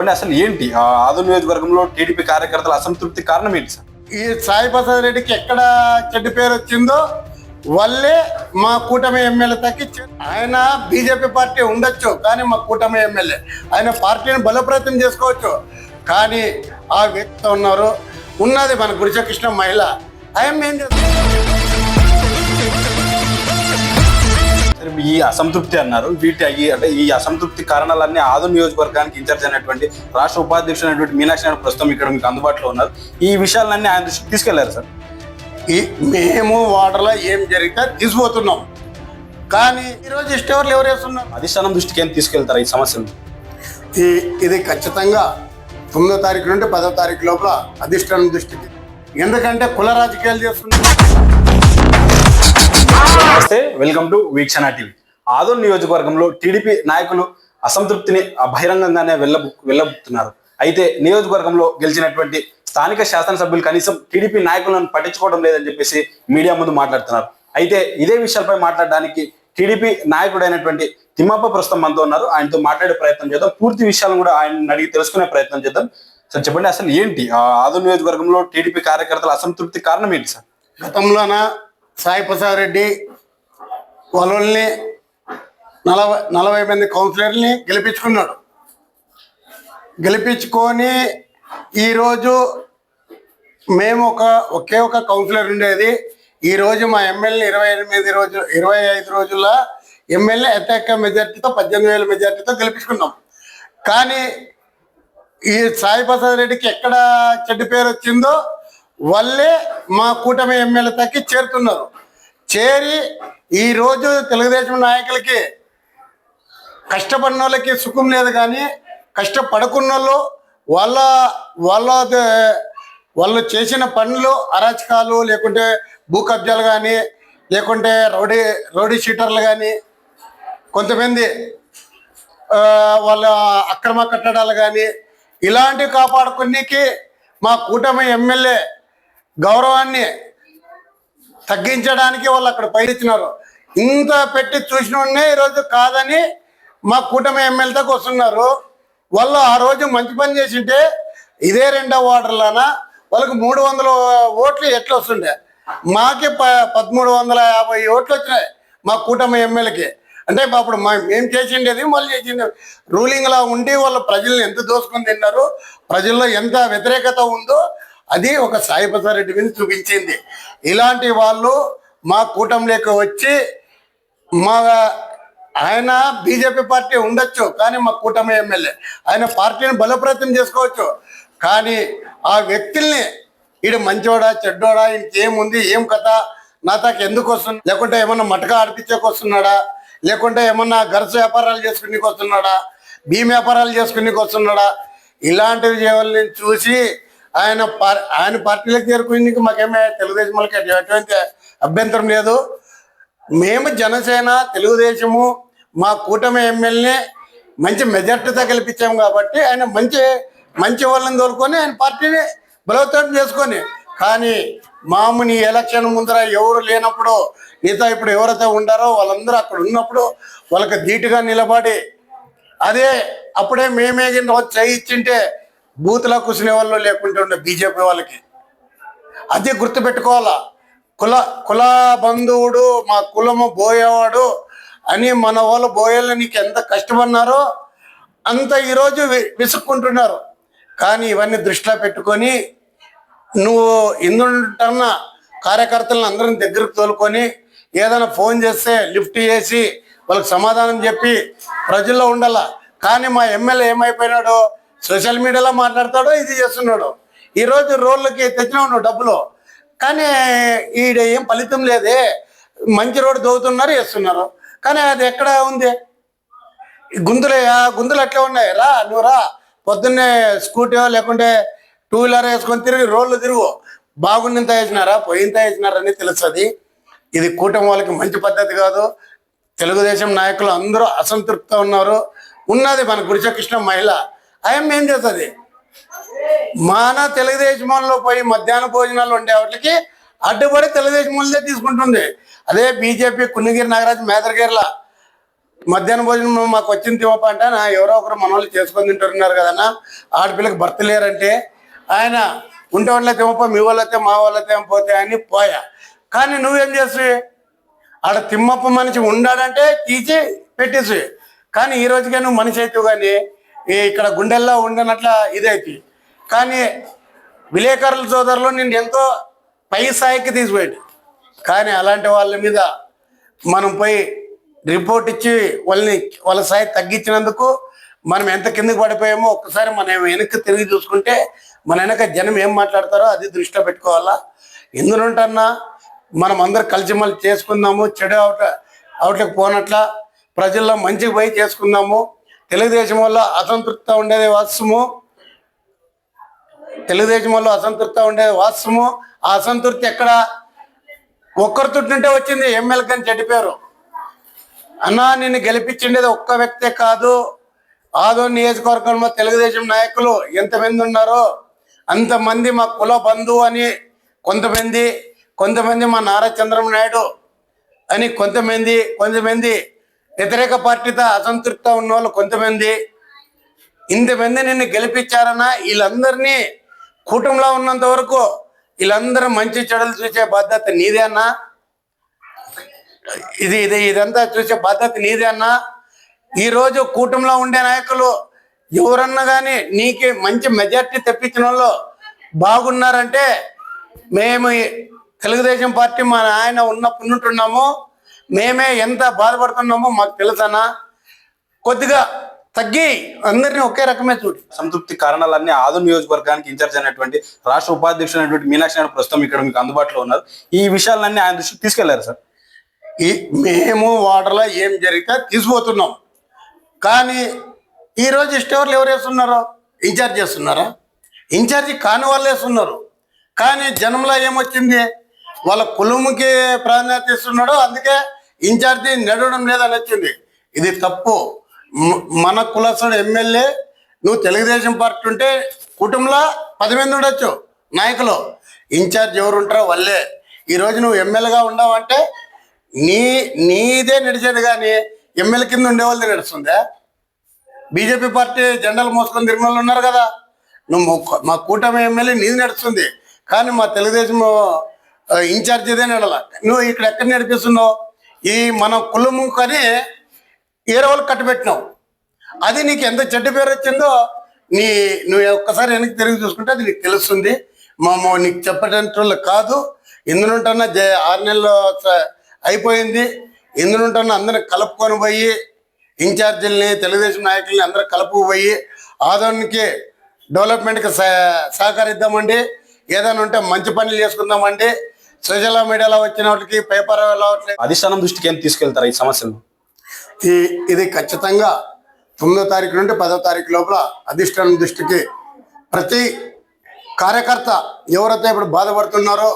అంటే అసలు ఏంటి? ఆదు నియోజకవర్గంలో టీడీపీ కార్యకర్తల అసంతృప్తి కారణం ఏంటి సార్? ఈ సాయి ప్రసాద్ రెడ్డికి ఎక్కడ చెడ్డు పేరు వచ్చిందో వల్లే మా కూటమి ఎమ్మెల్యే తగ్గి ఆయన బీజేపీ పార్టీ ఉండొచ్చు కానీ మా కూటమి ఎమ్మెల్యే. ఆయన పార్టీని బలోప్రతం చేసుకోవచ్చు. కానీ ఆ వ్యక్తి ఉన్నారు. ఉన్నది మన గురిచకృష్ణ మహిళ. ఆయన ఏం చేస్తారు ఈ అసంతృప్తి అన్నారు. వీటి అంటే ఈ అసంతృప్తి కారణాలన్నీ ఆదు నియోజకవర్గానికి ఇన్ఛార్జ్ అయినటువంటి రాష్ట్ర ఉపాధ్యక్షుడు అయినటువంటి మీనాక్షి నాయుడు ప్రస్తుతం ఇక్కడ మీకు అందుబాటులో ఉన్నారు. ఈ విషయాలన్నీ ఆయన దృష్టికి తీసుకెళ్ళారు సార్. ఈ మేము వాటర్లో ఏం జరిగితే తీసుకుపోతున్నాం కానీ ఈరోజు ఇష్టవర్లు ఎవరు వేస్తున్నారు అధిష్టానం దృష్టికి ఏం తీసుకెళ్తారు ఈ సమస్యను? ఈ ఇది ఖచ్చితంగా తొమ్మిదో తారీఖు నుండి పదో తారీఖు లోపల అధిష్టానం దృష్టికి. ఎందుకంటే కుల రాజకీయాలు చేస్తున్నారు. నమస్తే welcome to Veekshana TV. Adoni నియోజకవర్గంలో టీడీపీ నాయకులు అసంతృప్తిని బహిరంగంగానే వెళ్ళ వెళ్ళబుతున్నారు. అయితే నియోజకవర్గంలో గెలిచినటువంటి స్థానిక శాసనసభ్యులు కనీసం టీడీపీ నాయకులను పట్టించుకోవడం లేదని చెప్పేసి మీడియా ముందు మాట్లాడుతున్నారు. అయితే ఇదే విషయాలపై మాట్లాడడానికి టీడీపీ నాయకుడైనటువంటి తిమ్మప్ప ప్రస్తుతం మనతో ఉన్నారు. ఆయనతో మాట్లాడే ప్రయత్నం చేద్దాం. పూర్తి విషయాలను కూడా ఆయన అడిగి తెలుసుకునే ప్రయత్నం చేద్దాం. సార్ చెప్పండి అసలు ఏంటి? ఆదో నియోజకవర్గంలో టీడీపీ కార్యకర్తల అసంతృప్తి కారణం ఏంటి సార్? గతంలోన? సాయి ప్రసాద్ రెడ్డి వాళ్ళని నలభై నలభై మంది కౌన్సిలర్ని గెలిపించుకున్నాడు. గెలిపించుకొని ఈరోజు మేము ఒక ఒకే ఒక కౌన్సిలర్ ఉండేది. ఈరోజు మా ఎమ్మెల్యే ఇరవై ఎనిమిది రోజు ఇరవై ఐదు రోజుల ఎమ్మెల్యే అటాక్ మెజార్టీతో పద్దెనిమిది వేల మెజార్టీతో గెలిపించుకున్నాం. కానీ ఈ సాయి ప్రసాద్ రెడ్డికి ఎక్కడ చెడ్డ పేరు వచ్చిందో వల్లే మా కూటమి ఎమ్మెల్యే తగ్గి చేరుతున్నారు. చేరి ఈరోజు తెలుగుదేశం నాయకులకి కష్టపడిన వాళ్ళకి సుఖం లేదు కానీ కష్టపడకున్న వాళ్ళు వాళ్ళ వాళ్ళ వాళ్ళు చేసిన పనులు అరాచకాలు లేకుంటే భూ కబ్జాలు కానీ లేకుంటే రౌడీ రౌడీ షీటర్లు కానీ కొంతమంది వాళ్ళ అక్రమ కట్టడాలు కానీ ఇలాంటివి కాపాడుకునేకి మా కూటమి ఎమ్మెల్యే గౌరవాన్ని తగ్గించడానికి వాళ్ళు అక్కడ పైరెత్తినారు ఇంత పెట్టి చూసిన వాడినే ఈరోజు కాదని మా కూటమి ఎమ్మెల్యేకి వస్తున్నారు వాళ్ళు ఆ రోజు మంచి పని చేసింటే ఇదే రెండో వార్డులోన వాళ్ళకి మూడు వందల ఓట్లు ఎట్లా వస్తుండే? మాకి ప పదమూడు వందల యాభై ఓట్లు వచ్చినాయి మా కూటమి ఎమ్మెల్యేకి. అంటే అప్పుడు మా మేము చేసిండేది మళ్ళీ చేసిండే. రూలింగ్లా ఉండి వాళ్ళు ప్రజల్ని ఎంత దోసుకొని తిన్నారు ప్రజల్లో ఎంత వ్యతిరేకత ఉందో అది ఒక సాయి ప్రసాద్ రెడ్డి మీద చూపించింది. ఇలాంటి వాళ్ళు మా కూటమిలోకి వచ్చి మా ఆయన బీజేపీ పార్టీ ఉండొచ్చు కానీ మా కూటమి ఎమ్మెల్యే. ఆయన పార్టీని బలోపేతం చేసుకోవచ్చు కానీ ఆ వ్యక్తుల్ని ఈడు మంచోడా చెడ్డోడా ఇంకేముంది ఏం కథ నా తాకు ఎందుకు వస్తుంది? లేకుంటే ఏమన్నా మటక ఆడిపించేకి వస్తున్నాడా? లేకుంటే ఏమన్నా గరస వ్యాపారాలు చేసుకునేకి వస్తున్నాడా? భీమ్ వ్యాపారాలు చేసుకునేకి వస్తున్నాడా? ఇలాంటివి చేయాలని చూసి ఆయన పార్ ఆయన పార్టీలో చేరుకునేందుకు మాకేమే తెలుగుదేశం వాళ్ళకి ఎటువంటి అభ్యంతరం లేదు. మేము జనసేన తెలుగుదేశము మా కూటమి ఎమ్మెల్యే మంచి మెజార్టీతో గెలిపించాము కాబట్టి ఆయన మంచి మంచి వాళ్ళని తోలుకొని ఆయన పార్టీని బలోపేతం చేసుకొని కానీ మామూని ఎలక్షన్ ముందర ఎవరు లేనప్పుడు నీతో ఇప్పుడు ఎవరైతే ఉండారో వాళ్ళందరూ అక్కడ ఉన్నప్పుడు వాళ్ళకి ధీటుగా నిలబడి అదే అప్పుడే మేమే చేయించింటే బూత్లో కూర్చునే వాళ్ళు లేకుంటే ఉండే బీజేపీ వాళ్ళకి. అది గుర్తుపెట్టుకోవాలా? కుల కుల బంధువుడు మా కులము బోయేవాడు అని మన వాళ్ళు బోయేళ్ళు నీకు ఎంత కష్టపడినారో అంత ఈరోజు వి- విసుక్కుంటున్నారు. కానీ ఇవన్నీ దృష్టిలో పెట్టుకొని నువ్వు ఎందుంటున్న కార్యకర్తలను అందరిని దగ్గరకు తోలుకొని ఏదైనా ఫోన్ చేస్తే లిఫ్ట్ చేసి వాళ్ళకి సమాధానం చెప్పి ప్రజల్లో ఉండాల? కానీ మా ఎమ్మెల్యే ఏమైపోయినాడో? సోషల్ మీడియాలో మాట్లాడతాడో ఇది చేస్తున్నాడు. ఈరోజు రోడ్లకి తెచ్చినాడు డబ్బులు. కానీ ఈడ ఏం ఫలితం లేదే. మంచి రోడ్డు దోగుతున్నారు వేస్తున్నారు. కానీ అది ఎక్కడ ఉంది? ఈ గుంతులు గుంతులు ఎట్లా ఉన్నాయి. రా నువ్వు రా. పొద్దున్నే స్కూటీ లేకుంటే టూ వీలర్ వేసుకొని తిరిగి రోడ్లు తిరుగు. బాగున్నంత వేసినారా పోయింత వేసినారని తెలుస్తుంది. ఇది కూటమి వాళ్ళకి మంచి పద్ధతి కాదు. తెలుగుదేశం నాయకులు అందరూ అసంతృప్తితో ఉన్నారు. ఉన్నది మన గురిచకృష్ణ మహిళ. ఆయన ఏం చేస్తుంది? మన తెలుగుదేశంలో పోయి మధ్యాహ్న భోజనాలు ఉండే వాటికి అడ్డుపడి తెలుగుదేశం వాళ్ళే తీసుకుంటుంది. అదే బీజేపీ కున్నిగిరి నాగరాజు మేదరగిరిలా మధ్యాహ్నం భోజనం మాకు వచ్చింది తిమ్మప్ప అంటే నా ఎవరో ఒకరు మన వాళ్ళు చేసుకొని తింటున్నారు కదన్నా ఆడపిల్లకి భర్త లేరంటే ఆయన ఉంటే వాళ్ళ తిమ్మప్ప మీ వాళ్ళతే మా వాళ్ళతే పోతే అని పోయా. కానీ నువ్వేం చేసి ఆడ తిమ్మప్ప మనిషి ఉండాడంటే తీసి పెట్టేసి కానీ ఈ రోజుగా నువ్వు మనిషి అవుతావు కానీ ఇక్కడ గుండెల్లో ఉండనట్ల ఇదైతే. కానీ విలేకరుల సోదరులు నేను ఎంతో పై స్థాయికి తీసిపోయాడు కానీ అలాంటి వాళ్ళ మీద మనం పోయి రిపోర్ట్ ఇచ్చి వాళ్ళని వాళ్ళ స్థాయి తగ్గించినందుకు మనం ఎంత కిందకి పడిపోయామో ఒక్కసారి మనం వెనక్కి తిరిగి చూసుకుంటే మన వెనక జనం ఏం మాట్లాడతారో అది దృష్టిలో పెట్టుకోవాలా. ఎందునుంటన్నా మనం అందరు మళ్ళీ చేసుకుందాము చెడు అవుట అవుట్లకు పోనట్ల ప్రజల్లో మంచిగా పోయి చేసుకుందాము. తెలుగుదేశం వల్ల అసంతృప్త ఉండేది వాస్తవము తెలుగుదేశం వల్ల అసంతృప్త ఉండేది వాస్తవము ఆ అసంతృప్తి ఎక్కడ? ఒక్కరు తుట్టింటే వచ్చింది ఎమ్మెల్యే కానీ చెడిపోయారు అన్నా నిన్ను గెలిపించిండేది ఒక్క వ్యక్తే కాదు. ఆదో నియోజకవర్గంలో తెలుగుదేశం నాయకులు ఎంతమంది ఉన్నారో అంతమంది మా కుల బంధువు అని కొంతమంది కొంతమంది మా నారా చంద్రబాబు నాయుడు అని కొంతమంది కొంతమంది వ్యతిరేక పార్టీతో అసంతృప్త ఉన్న వాళ్ళు కొంతమంది. ఇంతమంది నిన్ను గెలిపించారన్నా వీళ్ళందరినీ కూటంలో ఉన్నంత వరకు వీళ్ళందరూ మంచి చెడులు చూసే బాధ్యత నీదే అన్నా. ఇది ఇది ఇదంతా చూసే బాధ్యత నీదే అన్నా. ఈరోజు కూటమిలో ఉండే నాయకులు ఎవరన్నా కానీ నీకు మంచి మెజార్టీ తెప్పించిన వాళ్ళు బాగున్నారంటే మేము తెలుగుదేశం పార్టీ మా ఆయన ఉన్నప్పుడు ఉంటున్నాము. మేమే ఎంత బాధపడుతున్నామో మాకు తెలుసన్నా. కొద్దిగా తగ్గి అందరినీ ఒకే రకమే చూడు. సంతృప్తి కారణాలన్నీ ఆదు నియోజకవర్గానికి ఇన్ఛార్జ్ అయినటువంటి రాష్ట్ర ఉపాధ్యక్షుడు అయినటువంటి మీనాక్షి నాయుడు ప్రస్తుతం ఇక్కడ మీకు అందుబాటులో ఉన్నారు. ఈ విషయాలన్నీ ఆయన దృష్టికి తీసుకెళ్ళారు సార్? ఈ మేము వాటర్లో ఏం జరిగితే తీసుకుపోతున్నాం కానీ ఈరోజు స్టోర్లు ఎవరు వేస్తున్నారో? ఇన్ఛార్జ్ చేస్తున్నారా? ఇన్ఛార్జి కాని వాళ్ళు వేస్తున్నారు. కానీ జనంలో ఏమొచ్చింది? వాళ్ళ కులముకి ప్రాధాన్యత ఇస్తున్నాడు అందుకే ఇన్ఛార్జి నడవడం లేదని వచ్చింది. ఇది తప్పు. మన కులస్తుడు ఎమ్మెల్యే నువ్వు తెలుగుదేశం పార్టీ ఉంటే కుటుంబంలో పది మంది ఉండొచ్చు నాయకులు. ఇన్ఛార్జ్ ఎవరు ఉంటారో వాళ్ళే. ఈరోజు నువ్వు ఎమ్మెల్యేగా ఉండవంటే నీ నీదే నడిచేది కానీ ఎమ్మెల్యే కింద ఉండే వాళ్ళది నడుస్తుందా? బీజేపీ పార్టీ జెండాలు మోసుకొని తిరుమల ఉన్నారు కదా. నువ్వు మా కూటమి ఎమ్మెల్యే నీది నడుస్తుంది. కానీ మా తెలుగుదేశం ఇన్ఛార్జ్ ఇదే నడల నువ్వు ఇక్కడ ఎక్కడ నడిపిస్తున్నావు? ఈ మన కులము కానీ ఏరవలు వాళ్ళకి కట్టుబెట్టినావు అది నీకు ఎంత చెడ్డ పేరు వచ్చిందో నీ నువ్వు ఒక్కసారి వెనక్కి తిరిగి చూసుకుంటే అది నీకు తెలుస్తుంది. మామ నీకు చెప్పేటట్లు కాదు. ఎందునుంటన్నా జ ఆరు నెలలు అయిపోయింది. ఎందునుంటన్నా అందరిని కలుపుకొని పోయి ఇన్ఛార్జీలని తెలుగుదేశం నాయకుల్ని అందరూ కలుపుకుపోయి ఆదోనికి డెవలప్మెంట్కి సహ- సహకరిద్దామండి. ఏదైనా ఉంటే మంచి పనులు చేసుకుందామండి. సోషల్ మీడియాలో వచ్చిన వాటికి పేపర్ అధిష్టానం దృష్టికి ఏం తీసుకెళ్తారు ఈ సమస్యలు ఈ ఇది ఖచ్చితంగా తొమ్మిదో తారీఖు నుండి పదో తారీఖు లోపల అధిష్టానం దృష్టికి ప్రతి కార్యకర్త ఎవరైతే ఇప్పుడు బాధపడుతున్నారో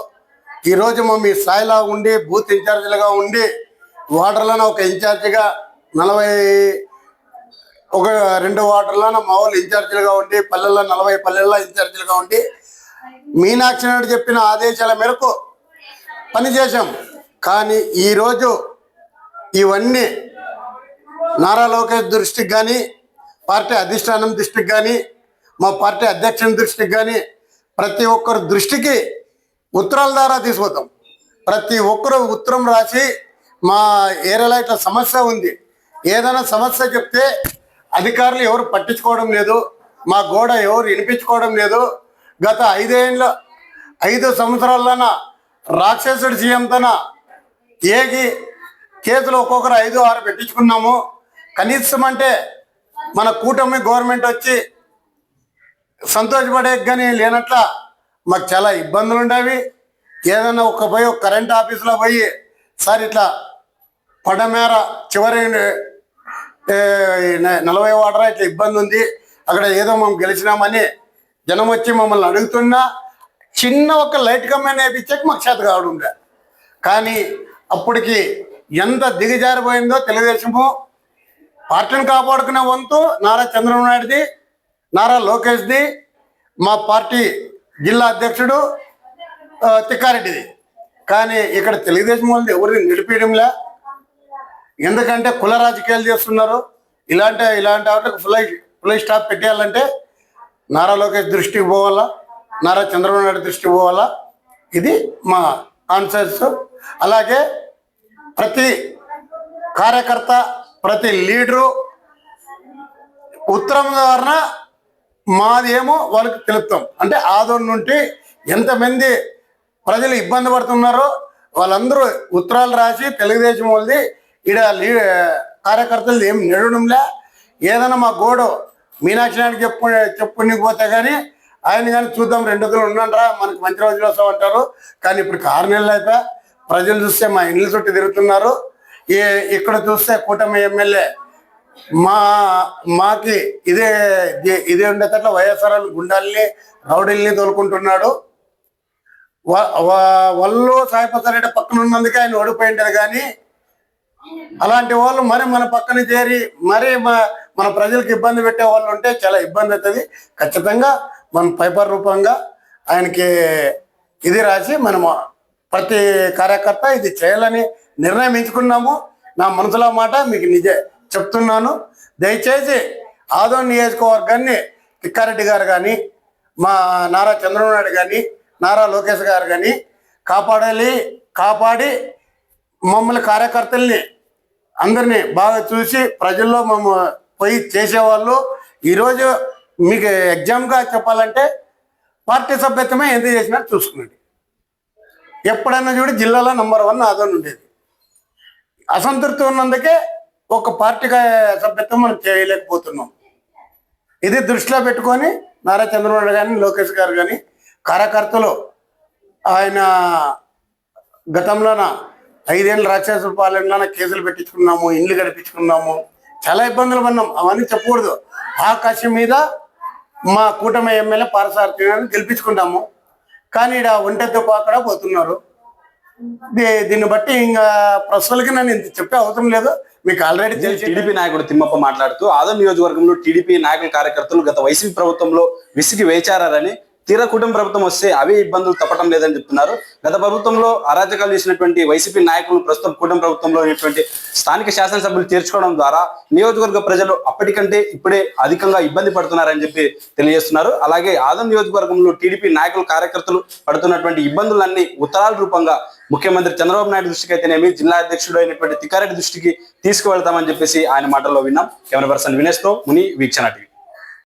ఈరోజు మా స్థాయిలో ఉండి బూత్ ఇన్ఛార్జీలుగా ఉండి వార్డులను ఒక ఇన్ఛార్జిగా నలభై ఒక రెండు వార్డులను మా వాళ్ళు ఇన్ఛార్జీలుగా ఉండి పల్లెల్లో నలభై పల్లెల్లో ఇన్ఛార్జీలుగా ఉండి మీనాక్షి నాయుడు చెప్పిన ఆదేశాల మేరకు పనిచేశాం. కానీ ఈరోజు ఇవన్నీ నారా లోకేష్ దృష్టికి కానీ పార్టీ అధిష్టానం దృష్టికి కానీ మా పార్టీ అధ్యక్షుని దృష్టికి కానీ ప్రతి ఒక్కరి దృష్టికి ఉత్తరాల ద్వారా తీసుకుపోతాం ప్రతి ఒక్కరు ఉత్తరం రాసి మా ఏరియాలో ఇట్లా సమస్య ఉంది. ఏదైనా సమస్య చెప్తే అధికారులు ఎవరు పట్టించుకోవడం లేదు మా గోడ ఎవరు వినిపించుకోవడం లేదు. గత ఐదేళ్ళ ఐదు సంవత్సరాల్లోన రాక్షసుడి జీయంతన ఏగి కేసులు ఒక్కొక్కరు ఐదు ఆరు పెట్టించుకున్నాము. కనీసం అంటే మన కూటమి గవర్నమెంట్ వచ్చి సంతోషపడే కానీ లేనట్ల మాకు చాలా ఇబ్బందులు ఉండేవి ఏదైనా ఒక పోయి ఒక కరెంట్ ఆఫీస్లో పోయి సార్ ఇట్లా పడమేర చివరి నలభై వాటరా ఇట్లా ఇబ్బంది ఉంది అక్కడ ఏదో మనం గెలిచినామని జనం వచ్చి మమ్మల్ని అడుగుతున్నా చిన్న ఒక లైట్ కమ్మాయి వేయించాక మాకు చేత కావడుండే కానీ అప్పటికి ఎంత దిగజారిపోయిందో తెలుగుదేశము పార్టీని కాపాడుకునే వంతు నారా చంద్రబాబు నాయుడుది నారా లోకేష్ది మా పార్టీ జిల్లా అధ్యక్షుడు తిక్కారెడ్డిది. కానీ ఇక్కడ తెలుగుదేశం వాళ్ళది ఎవరిని నిలిపేయడంలే. ఎందుకంటే కుల రాజకీయాలు చేస్తున్నారు. ఇలాంటి ఇలాంటి వాటికి ఫుల్ ఫుల్ స్టాప్ పెట్టేయాలంటే నారా లోకేష్ దృష్టికి పోవాలా. నారా చంద్రబాబు నాయుడు దృష్టి పోవాలా? ఇది మా కాన్సెప్ట్స్ అలాగే ప్రతి కార్యకర్త ప్రతి లీడరు ఉత్తరం ద్వారా మాది ఏమో వాళ్ళకి తెలుపుతాం అంటే ఆదోన్ నుండి ఎంతమంది ప్రజలు ఇబ్బంది పడుతున్నారో వాళ్ళందరూ ఉత్తరాలు రాసి తెలుగుదేశం వాళ్ళది ఈడ లీ కార్యకర్తలు ఏం నిడడంలే ఏదైనా మా గోడు మీనాక్షి నాయుడు చెప్పు చెప్పుకుని పోతే కానీ ఆయన కానీ చూద్దాం రెండు రోజులు ఉన్నాండ్రా మనకి మంచి రోజులు వస్తామంటారు కానీ ఇప్పుడు ఆరు నెలలు అయిపోయా ప్రజలు చూస్తే మా ఇండ్ల చుట్టూ తిరుగుతున్నారు. ఏ ఇక్కడ చూస్తే కూటమి ఎమ్మెల్యే మా మాకి ఇదే ఇదే- ఇదే ఉండేటట్ల వైఎస్ఆర్ గుండాల్ని రౌడీల్ని తోలుకుంటున్నాడు. వా- వా- వల్లు సాయిపతారెడ్డి పక్కన ఉన్నందుకే ఆయన ఓడిపోయింటారు కానీ అలాంటి వాళ్ళు మరి మన పక్కన చేరి మరి మన ప్రజలకు ఇబ్బంది పెట్టే వాళ్ళు ఉంటే చాలా ఇబ్బంది అవుతుంది. ఖచ్చితంగా మనం పేపర్ రూపంగా ఆయనకి ఇది రాసి మనము ప్రతి కార్యకర్త ఇది చేయాలని నిర్ణయం ఎంచుకున్నాము నా మనసులో మాట మీకు నిజే చెప్తున్నాను. దయచేసి ఆదో నియోజకవర్గాన్ని కిక్కారెడ్డి గారు కానీ మా నారా చంద్రబాబు నాయుడు కానీ నారా లోకేష్ గారు కానీ కాపాడాలి కాపాడి మమ్మల్ని కార్యకర్తల్ని అందరినీ బాగా చూసి ప్రజల్లో మేము పోయి చేసేవాళ్ళు. ఈరోజు మీకు ఎగ్జామ్గా చెప్పాలంటే పార్టీ సభ్యత్వమే ఎంత చేసినా చూసుకున్నాడు ఎప్పుడైనా చూడ జిల్లాలో నంబర్ వన్ ఆదోని ఉండేది. అసంతృప్తి ఉన్నందుకే ఒక పార్టీ సభ్యత్వం మనం చేయలేకపోతున్నాం. ఇది దృష్టిలో పెట్టుకొని నారా చంద్రబాబు కానీ లోకేష్ గారు కానీ కార్యకర్తలు ఆయన గతంలోన ఐదేళ్ళు రాక్షస పాలనలోన కేసులు పెట్టించుకున్నాము ఇండ్లు గడిపించుకున్నాము చాలా ఇబ్బందులు పడినాం అవన్నీ చెప్పకూడదు. ఆకాశం మీద మా కూటమి ఎమ్మెల్యే పారసారథి గారిని గెలిపించుకుంటాము కానీ ఇక్కడ ఒంటెతో పాకడా పోతున్నారు. దీన్ని బట్టి ఇంకా ప్రశ్నలకి నన్ను ఇంత చెప్పే అవసరం లేదు. మీకు ఆల్రెడీ తెలిసి టీడీపీ నాయకుడు తిమ్మప్ప మాట్లాడుతూ ఆదం నియోజకవర్గంలో టీడీపీ నాయకుల కార్యకర్తలు గత వైసీపీ ప్రభుత్వంలో విసిగి వేచారని తీరా కుటుంబ ప్రభుత్వం వస్తే అవే ఇబ్బందులు తప్పటం లేదని చెప్తున్నారు. గత ప్రభుత్వంలో అరాచకాలు చేసినటువంటి వైసీపీ నాయకులు ప్రస్తుతం కుటుంబ ప్రభుత్వంలో ఉన్నటువంటి స్థానిక శాసనసభ్యులు చేర్చుకోవడం ద్వారా నియోజకవర్గ ప్రజలు అప్పటికంటే ఇప్పుడే అధికంగా ఇబ్బంది పడుతున్నారని చెప్పి తెలియజేస్తున్నారు. అలాగే ఆదం నియోజకవర్గంలో టీడీపీ నాయకులు కార్యకర్తలు పడుతున్నటువంటి ఇబ్బందులన్నీ ఉత్తరాల రూపంగా ముఖ్యమంత్రి చంద్రబాబు నాయుడు దృష్టికి అయితేనేమి జిల్లా అధ్యక్షుడు అయినటువంటి తిక్కారెడ్డి దృష్టికి తీసుకువెళ్తామని చెప్పేసి ఆయన మాటల్లో విన్నాం. కెమెరా పర్సన్ వినేష్తో ముని వీక్షణ టీవీ.